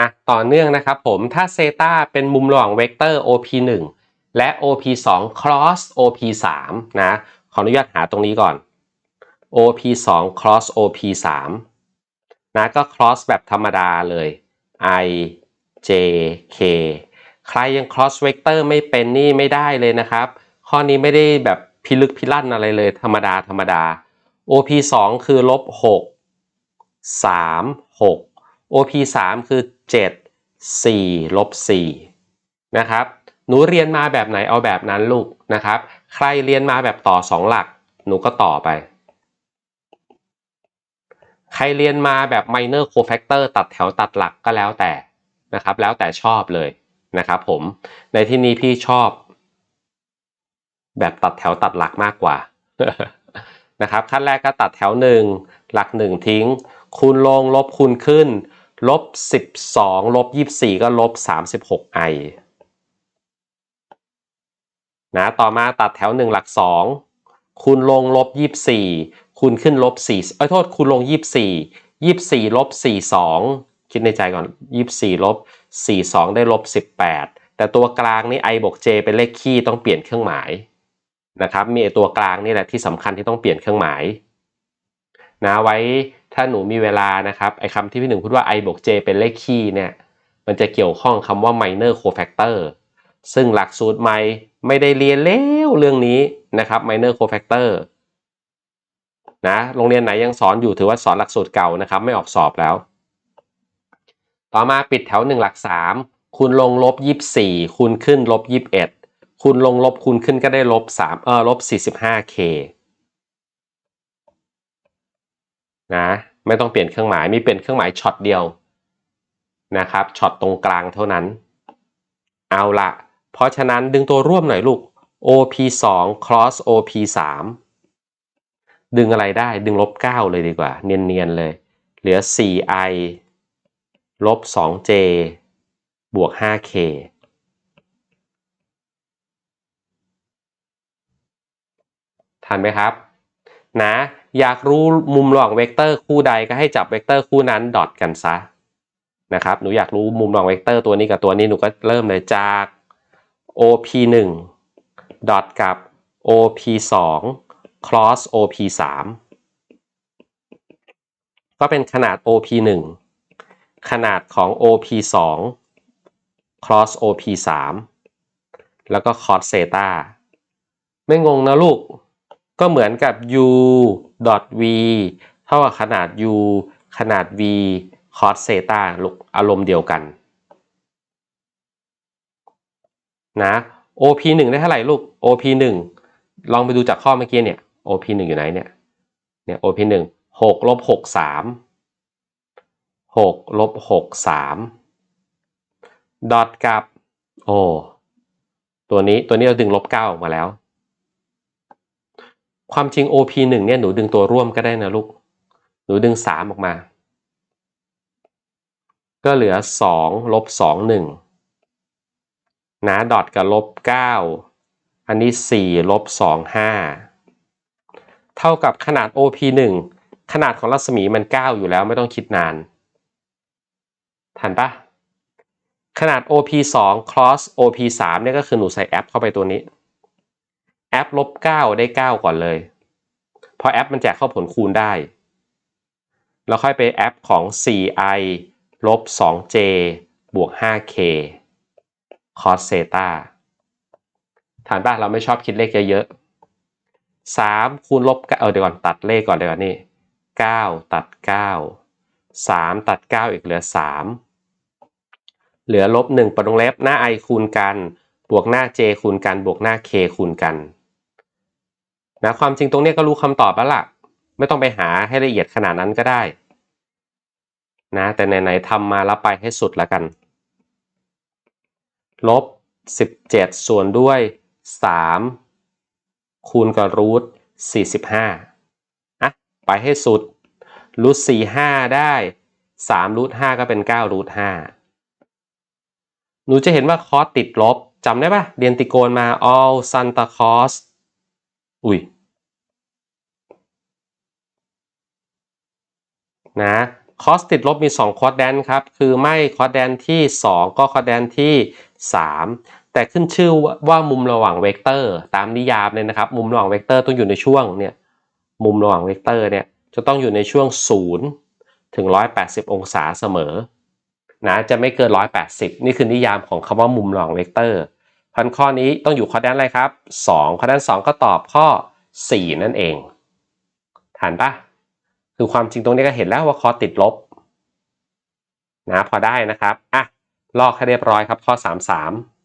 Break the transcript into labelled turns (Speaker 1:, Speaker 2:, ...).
Speaker 1: อะต่อเนื่องนะครับผมถ้าเซตาเป็นมุมระหว่างเวกเตอร์ OP1 และ OP2 cross OP3 นะขออนุญาตหาตรงนี้ก่อน OP2 cross OP3 นะก็ cross แบบธรรมดาเลย I J K ใครยัง cross vector ไม่เป็นนี่ไม่ได้เลยนะครับ ข้อนี้ไม่ได้แบบพิลึกพิลั่นอะไรเลย ธรรมดาธรรมดา OP2 คือลบ6 3 6 OP3 คือ 7 4ลบ4นะครับ หนูเรียนมาแบบไหนเอาแบบนั้นลูกนะครับ ใครเรียนมาแบบต่อ 2 หลัก หนูก็ต่อไป ใครเรียนมาแบบ minor cofactor ตัดแถวตัดหลักก็แล้วแต่นะครับ แล้วแต่ชอบเลยนะครับผม ในที่นี้พี่ชอบ แบบตัดแถวตัดหลักมากกว่านะครับขั้นแรกก็ตัดแถวหนึ่งหลักหนึ่งทิ้ง คูณลงลบคูณขึ้น ลบ12ลบ24 ก็ลบ 36 i นะต่อมาตัดแถวหนึ่งหลักสองคูณลงลบ 24 คูณขึ้นลบ4เอ้ยโทษคูณลง 24 24ลบ42 คิดในใจก่อน 24ลบ42 ได้ลบ 18 แต่ตัวกลางนี่ i บวก j เป็นเลขคี่ต้องเปลี่ยนเครื่องหมายนะครับมีตัวกลางนี่แหละที่สำคัญที่ต้องเปลี่ยนเครื่องหมาย นะไว้ถ้าหนูมีเวลานะครับไอ้คำที่พี่หนึ่งพูดว่า i บวก j เป็นเลขคี่เนี่ยมันจะเกี่ยวข้องคำว่า minor cofactor ซึ่งหลักสูตรไม่ไม่ได้เรียนเล้วเรื่องนี้นะครับ minor cofactor นะโรงเรียนไหนยังสอนอยู่ถือว่าสอนหลักสูตรเก่านะครับ ไม่ออกสอบแล้ว ต่อมาปิดแถว 1 หลัก 3 คูณลงลบ 24คูณขึ้นลบ 21คูณลงลบคูณขึ้นก็ได้ลบ3เออลบ 45k นะไม่ต้องเปลี่ยนเครื่องหมายมีเปลี่ยนเครื่องหมายช็อตเดียวนะครับช็อตตรงกลางเท่านั้น เอาละเพราะฉะนั้นดึงตัวร่วมหน่อยลูก OP2 cross OP3 ดึงอะไรได้ดึงลบ9เลยดีกว่า เนียนๆเลย เหลือ 4i ลบ 2j บวก 5k ทันไหมครับ นะอยากรู้มุมระหว่างเวกเตอร์คู่ใดก็ให้จับเวกเตอร์คู่นั้นดอทกันซะนะครับหนูอยากรู้มุมระหว่างเวกเตอร์ตัวนี้กับตัวนี้หนูก็เริ่มเลยจาก OP1 ดอทกับ OP2 cross OP3 ก็เป็นขนาด OP1 ขนาดของ OP2 cross OP3 แล้วก็ cos theta ไม่งงนะลูก ก็เหมือนกับ u dot v เท่ากับขนาด u ขนาด v cos theta ลูกอารมณ์เดียวกันนะ OP1 ได้เท่าไหร่ลูก OP1 ลองไปดูจากข้อเมื่อกี้เนี่ย OP1 อยู่ไหนเนี่ย เนี่ย OP1 6ลบ6 3 6ลบ6 3ดอทกับ โอ้ตัวนี้ตัวนี้เราดึงลบ9ออกมาแล้ว ความจริง OP1 เนี่ยหนูดึงตัวร่วมก็ได้นะลูก หนูดึง3ออกมา ก็เหลือ2ลบ2 1นะดอทกับลบ9อันนี้4ลบ2 5เท่ากับขนาด OP1 ขนาดของรัศมีมัน9อยู่แล้วไม่ต้องคิดนาน ทันปะขนาด OP2 cross OP3 เนี่ยก็คือหนูใส่แอปเข้าไปตัวนี้ แอปลบ9ได้9ก่อนเลย เพราะแอปมันแจกเข้าผลคูณได้ แล้วค่อยไปแอปของ 4i ลบ 2j บวก 5k cos theta ฐานป่ะเราไม่ชอบคิดเลขเยอะๆ3คูณลบเออเดี๋ยวก่อนตัดเลขก่อนเดี๋ยวก่อนนี่ 9 ตัด 9 3 ตัด 9 อีกเหลือ 3 เหลือลบ1ปดวงเล็บหน้า i คูณกัน บวกหน้า j คูณกัน บวกหน้า k คูณกัน นะความจริงตรงนี้ก็รู้คำตอบแล้วล่ะ ไม่ต้องไปหาให้ละเอียดขนาดนั้นก็ได้นะแต่ไหนๆทำมาแล้วไปให้สุดแล้วกัน ลบ 17 ส่วนด้วย 3 คูณกับรูท45อะไปให้สุดรูท45 ได้3รูท5ก็เป็น9รูท5หนูจะเห็นว่าคอสติดลบจำได้ปะเรียนติโกนมา all Santa Cos อุ้ยนะคอสติดลบมี2คอร์ดแดนครับ คือไม่คอร์ดแดนที่ 2 ก็คอร์ดแดนที่ 3 แต่ขึ้นชื่อว่ามุมระหว่างเวกเตอร์ ตามนิยามเลยนะครับ มุมระหว่างเวกเตอร์ต้องอยู่ในช่วงเนี่ยมุมระหว่างเวกเตอร์เนี่ยจะต้องอยู่ในช่วง 0 ถึง 180 องศาเสมอนะจะไม่เกิน 180 นี่คือนิยามของคำว่ามุมระหว่างเวกเตอร์ พันข้อนี้ต้องอยู่คอร์ดแดนอะไรครับ 2 คอร์ดแดน2 ก็ตอบข้อ 4 นั่นเองฐานปะคือความจริงตรงนี้ก็เห็นแล้วว่าคอติดลบนะพอได้นะครับอะลอกให้เรียบร้อยครับข้อ 33